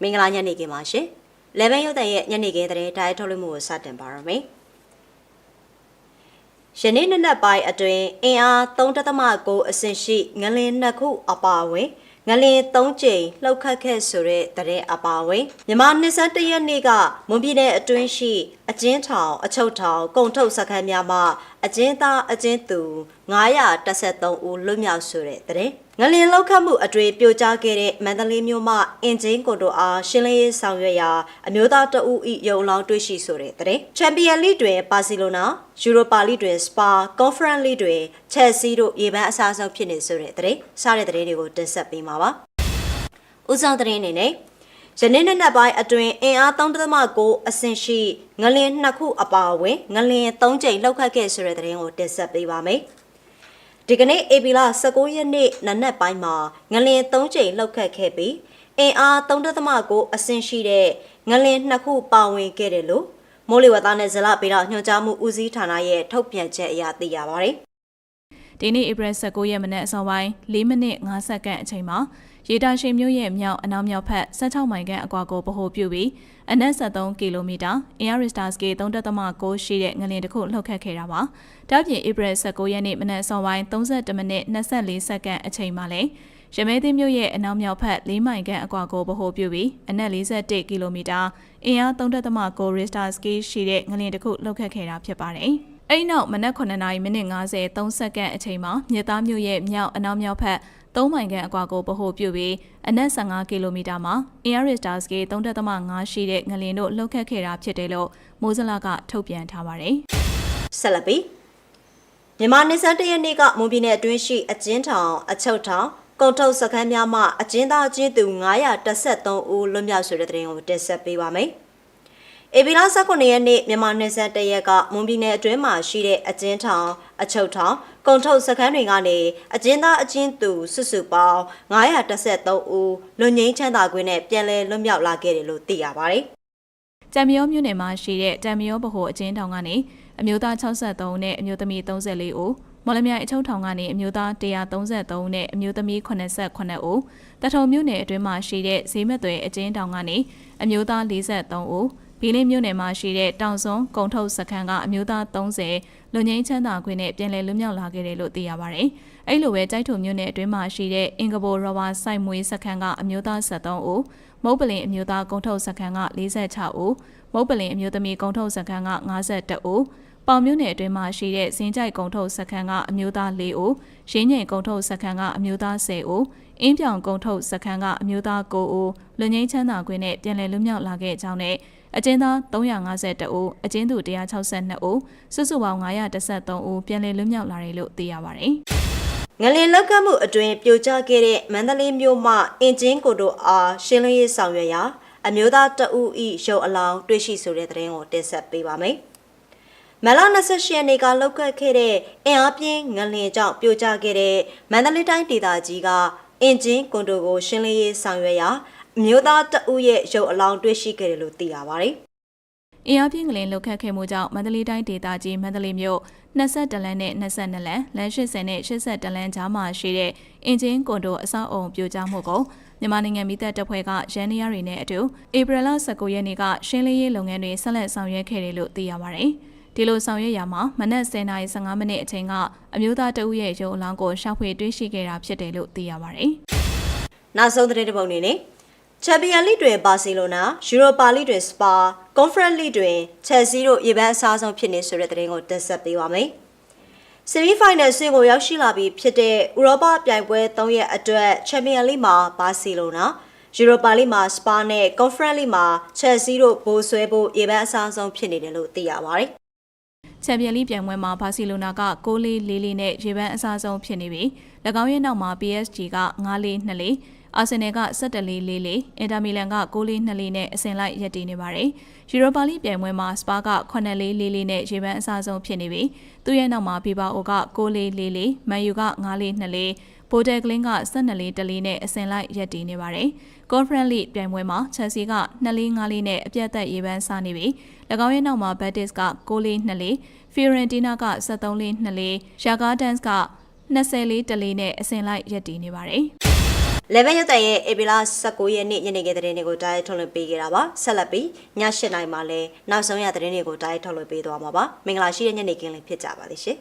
မင်္ဂလာညနေခင်းပါရှင်။လေဘန်ရုပ်တံရဲ့ညနေခင်းသတင်းတိုင်းထုတ်လွှင့်မှုကိုစတင်ပါရမယ်။ယနေ့နေ့နက်ပိုင်းအတွင်းအင်အား3.9အဆင့်ရှိငလင်နှစ်ခုအပါအဝင်ငလင်3ကြိမ်လှုပ်ခတ်ခဲ့ဆိုတဲ့တဲ့အပါအဝင်မြန်မာနှစ်စတရက်နေ့ကမွန်ပြည်နယ်အတွင်းရှိ အကျဉ်းထောင်အချုပ်ထောင်ကုံထုတ်စခန်းများမှအကျဉ်းသားအကျဉ်းသူ913ဦးလွတ်မြောက်ဆိုတဲ့တဲ့ငလင်လောက်ခတ်မှုအတွေ့ပြိုကျခဲ့တဲ့မန္တလေးမြို့မှအင်ဂျင်ကိုတိုအားရှင်းလင်းရေးဆောင်ရွက်ရာအမျိုးသားတအုပ်ဤရုံလောင်းတွေ့ရှိဆိုတဲ့တဲ့ချန်ပီယံလိတွင်ပါစီလိုနာယူရိုပါလိတွင်စပါကွန်ဖရင့်လိတွင်ချက်စီတို့ရေပန်းအစားဆုံးဖြစ်နေဆိုတဲ့တဲ့စားတဲ့တဲ့တွေကိုတင်ဆက်ပေးမှာပါဦးဆောင်တဲ့အနေနဲ့ ယနေ့နေ့နက်ပိုင်းအတွင်းအင်အား3.9အဆင့်ရှိငလင်နှစ်ခုအပါအဝင်ငလင်3ကြိမ်လှုပ်ခတ်ခဲ့ဆိုတဲ့တဲ့ကိုတင်ဆက်ပေးပါမယ်။ဒီကနေ့ဧပြီလ19ရက်နေ့နနက်ပိုင်းမှာငလင်3ကြိမ်လှုပ်ခတ်ခဲ့ပြီးအင်အား3.9အဆင့်ရှိတဲ့ငလင်နှစ်ခုပါဝင်ခဲ့တယ်လို့မိုးလေဝသနဲ့ဇလပေတော့ညွှန်ကြားမှုဦးစီးဌာနရဲ့ထုတ်ပြန်ချက်အရသိရပါတယ်။ ဒီနေ့ဧပြီ19ရက်မနက်အစောပိုင်း4မိနစ်5စက္ကန့်အချိန်မှာရေတာရှိန်မြို့ရဲ့မြောက်အနောက်မြောက်ဖက်16မိုင်ခန့်အကွာကိုဗဟိုပြုပြီးအနက်73ကီလိုမီတာအင်အားရီစတာစကေ3.6ရှိတဲ့ငလျင်တစ်ခုလှုပ်ခတ်ခဲ့တာပါ။ဒါ့ပြင်ဧပြီ19ရက်နေ့မနက်အစောပိုင်း32မိနစ်24စက္ကန့်အချိန်မှာလည်းရမဲသိမ်းမြို့ရဲ့အနောက်မြောက်ဖက်4မိုင်ခန့်အကွာကိုဗဟိုပြုပြီးအနက်41ကီလိုမီတာအင်အား3.6ရီစတာစကေရှိတဲ့ငလျင်တစ်ခုလှုပ်ခတ်ခဲ့တာဖြစ်ပါတယ်။ အဲ့နောက်မနက်9နာရီမိနစ်50 3စက္ကန့်အချိန်မှာမြေသားမြို့ရဲ့မြောက်အနောက်မြောက်ဖက်3မိုင်ခန့်အကွာကိုဗဟိုပြုပြီးအနက်15ကီလိုမီတာမှာ Air Stars ကေ3.5ရှိတဲ့ငလင်တို့လှုပ်ခတ်ခဲ့တာဖြစ်တယ်လို့မိုးစလာကထုတ်ပြန်ထားပါတယ်။ဆက်လက်ပြီးမြန်မာနေစံတရက်နေ့ကမွန်ပြည်နယ်အတွင်းရှိအကျဉ်းထောင်အချုပ်ထောင်ကုန်ထုတ်စခန်းများမှအကျဉ်းသားအကျဉ်းသူ913ဦးလွတ်မြောက်ဆိုတဲ့သတင်းကိုတင်ဆက်ပေးပါမယ်။ ဧပြီလ19ရက်နေ့မြန်မာနေစံတရက်ကမွန်ပြည်နယ်အတွင်းမှာရှိတဲ့အကျဉ်းထောင်အချုပ်ထောင်ကုန်ထုတ်စခန်းတွေကနေအကျဉ်းသားအကျဉ်းသူစုစုပေါင်း913ဦးလွတ်ငင်းချမ်းသာခွင့်နဲ့ပြန်လည်လွတ်မြောက်လာခဲ့တယ်လို့သိရပါတယ်။တံမယောမြို့နယ်မှာရှိတဲ့တံမယောဗဟိုအကျဉ်းထောင်ကနေအမျိုးသား63ဦးနဲ့အမျိုးသမီး34ဦးမော်လမြိုင်အချုပ်ထောင်ကနေအမျိုးသား133ဦးနဲ့အမျိုးသမီး89ဦးတထုံမြို့နယ်အတွင်းမှာရှိတဲ့ဈေးမသွဲအကျဉ်းထောင်ကနေအမျိုးသား43ဦး ဘီလင်းမြို့နယ်မှာရှိတဲ့တောင်စွန်းကုံထုတ်စခန်းကအမျိုးသား30လူငင်းချမ်းသာခွင့်နဲ့ပြည်လည်လွတ်မြောက်လာခဲ့တယ်လို့သိရပါတယ်။အဲ့လိုပဲတိုက်ထုံမြို့နယ်အတွင်းမှာရှိတဲ့အင်္ဂဘိုရဝါစိုက်မွေးစခန်းကအမျိုးသား73ဦးမုတ်ပလင်အမျိုးသားကုံထုတ်စခန်းက46ဦးမုတ်ပလင်အမျိုးသမီးကုံထုတ်စခန်းက52ဦး ပေါင်မြို့နယ်အတွင်းမှာရှိတဲ့ဇင်းကြိုက်ကုံထုတ်စခန်းကအမျိုးသား၄ဦးရင်းငိန်ကုံထုတ်စခန်းကအမျိုးသား10ဦးအင်းပြောင်ကုံထုတ်စခန်းကအမျိုးသား9ဦးလူငင်းချမ်းသာခွင့်နဲ့ပြည်လည်လွတ်မြောက်လာခဲ့ကြောင်းနဲ့အကျဉ်းသား352ဦးအကျဉ်းသူ162ဦးစုစုပေါင်း913ဦးပြန်လည်လွတ်မြောက်လာတယ်လို့သိရပါတယ်။ငလင်လောက်ကမှုအတွင်ပြိုကျခဲ့တဲ့မန္တလေးမြို့မှအင်ဂျင်ကိုတို့အားရှင်းလင်းရေးဆောင်ရွက်ရာအမျိုးသားတအူဤရုပ်အလောင်းတွေ့ရှိဆိုတဲ့သတင်းကိုတင်ဆက်ပေးပါမယ်။ မလ28ရက်နေ့ကလောက်ကခဲ့တဲ့အင်အားပြင်းငလင်ကြောင့်ပြိုကျခဲ့တဲ့မန္တလေးတိုင်းဒေသကြီးကအင်ဂျင်ကွန်ဒိုကိုရှင်းလင်းရေးဆောင်ရွက်ရာအမျိုးသားတအူရဲ့ရုပ်အလောင်းတွေ့ရှိခဲ့တယ်လို့သိရပါတယ်။အင်အားပြင်းကလေးလှုပ်ခတ်ခဲ့မှုကြောင့်မန္တလေးတိုင်းဒေသကြီးမန္တလေးမြို့22လမ်းနဲ့22လမ်းလမ်း80နဲ့82လမ်းကြားမှာရှိတဲ့အင်ဂျင်ကွန်ဒိုအဆောက်အုံပြိုကျမှုကိုမြန်မာနိုင်ငံမိသက်တပ်ဖွဲ့ကရန်နီယာတွေနဲ့အတူဧပြီလ19ရက်နေ့ကရှင်းလင်းရေးလုပ်ငန်းတွေဆက်လက်ဆောင်ရွက်ခဲ့တယ်လို့သိရပါတယ်။ ဒီလိုဆောင်ရွက်ရမှာမနက်10:15မိနစ်အချိန်ကအမျိုးသားတအုပ်ရဲ့ရုံအလောင်းကိုရှာဖွေတွေ့ရှိခဲ့တာဖြစ်တယ်လို့သိရပါတယ်။နောက်ဆုံးသတင်းတစ်ပုဒ်အနေနဲ့ချန်ပီယံလိတွင်ဘာစီလိုနာယူရိုပါလိတွင်စပါကွန်ဖရင့်လိတွင်ချက်စီတို့ရေပန်းအစားဆုံးဖြစ်နေဆိုတဲ့သတင်းကိုတင်ဆက်ပေးပါမယ်။ဆီမီဖိုင်နယ်ဆင့်ကိုရောက်ရှိလာပြီးဖြစ်တဲ့ဥရောပပြိုင်ပွဲ၃ရက်အတွက်ချန်ပီယံလိမှာဘာစီလိုနာယူရိုပါလိမှာစပါနဲ့ကွန်ဖရင့်လိမှာချက်စီတို့ဘိုးဆွဲဖို့ရေပန်းအစားဆုံးဖြစ်နေတယ်လို့သိရပါတယ်။ ချန်ပီယံလိပြိုင်ပွဲမှာဘာစီလိုနာက6-4-4နဲ့ရေပန်းအစားဆုံးဖြစ်နေပြီး၎င်းရဲ့နောက်မှာ PSG က9-2-2 အာဆင်နယ်က14-4-4အင်တာမီလန်က9-2-4နဲ့အဆင့်လိုက်ရပ်တည်နေပါတယ်။ယူရိုပါလိပြိုင်ပွဲမှာစပါက9-4-4နဲ့ရေပန်းအစားဆုံးဖြစ်နေပြီးသူ့ရဲ့နောက်မှာဘီဘာအိုက9-4-4မန်ယူက9-2-4ဘိုတယ်ကလင်းက12-4နဲ့အဆင့်လိုက်ရပ်တည်နေပါတယ်။ Conference League ပြိုင်ပွဲမှာချက်စီက2-5-4နဲ့အပြတ်သက်ရေပန်းစားနေပြီး၎င်းရဲ့နောက်မှာ Betis က9-2-4 Fiorentina က73-2-4 Jaguars က20-4နဲ့အဆင့်လိုက်ရပ်တည်နေပါတယ်။ 11ရက်တန်ရဲ့ဧပြီလ19ရက်နေ့ညနေခင်းသတင်းတွေကိုတားရထုတ်လွှင့်ပေးခဲ့တာပါဆက်လက်ပြီးည7:00နာရီမှာလည်းနောက်ဆုံးရသတင်းတွေကိုတားရထုတ်လွှင့်ပေးသွားမှာပါမင်္ဂလာရှိတဲ့ညနေခင်းလေးဖြစ်ကြပါလိမ့်ရှင်